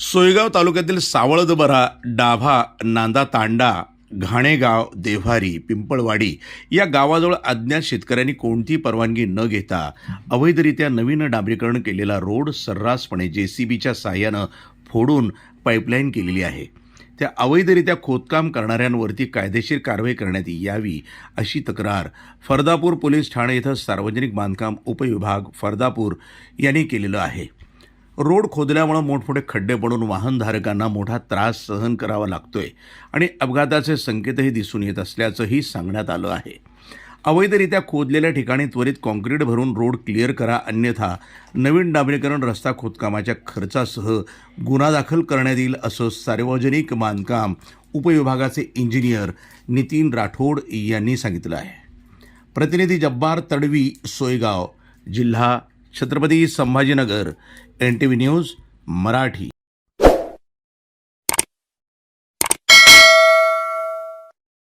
सोयगाव तालुक्यातील सावळदबरा डाभा नांदा तांडा घाणेगाव देव्हारी पिंपळवाडी या गावाजवळ अज्ञात शेतकऱ्यांनी कोणतीही परवानगी न घेता अवैधरित्या नवीन डांबरीकरण केलेला रोड सर्रासपणे जे सी बीच्या साह्यानं फोडून पाईपलाईन केलेली आहे. त्या अवैधरित्या खोदकाम करणाऱ्यांवरती कायदेशीर कारवाई करण्यात यावी अशी तक्रार फरदापूर पोलीस ठाणे इथं सार्वजनिक बांधकाम उपविभाग फरदापूर यांनी केलेलं आहे. रोड खोदल्यामुळं मोठमोठे खड्डे पडून वाहनधारकांना मोठा त्रास सहन करावा लागतोय आणि अपघाताचे संकेतही दिसून येत असल्याचंही सांगण्यात आलं आहे. अवैधरित्या खोदलेल्या ठिकाणी त्वरित काँक्रीट भरून रोड क्लिअर करा अन्यथा नवीन डांबरीकरण रस्ता खोदकामाच्या खर्चासह गुन्हा दाखल करण्यात येईल असं सार्वजनिक बांधकाम उपविभागाचे इंजिनियर नितीन राठोड यांनी सांगितलं आहे. प्रतिनिधी जब्बार तडवी सोयगाव जिल्हा Chhatrapati Sambhajinagar N T V news Marathi.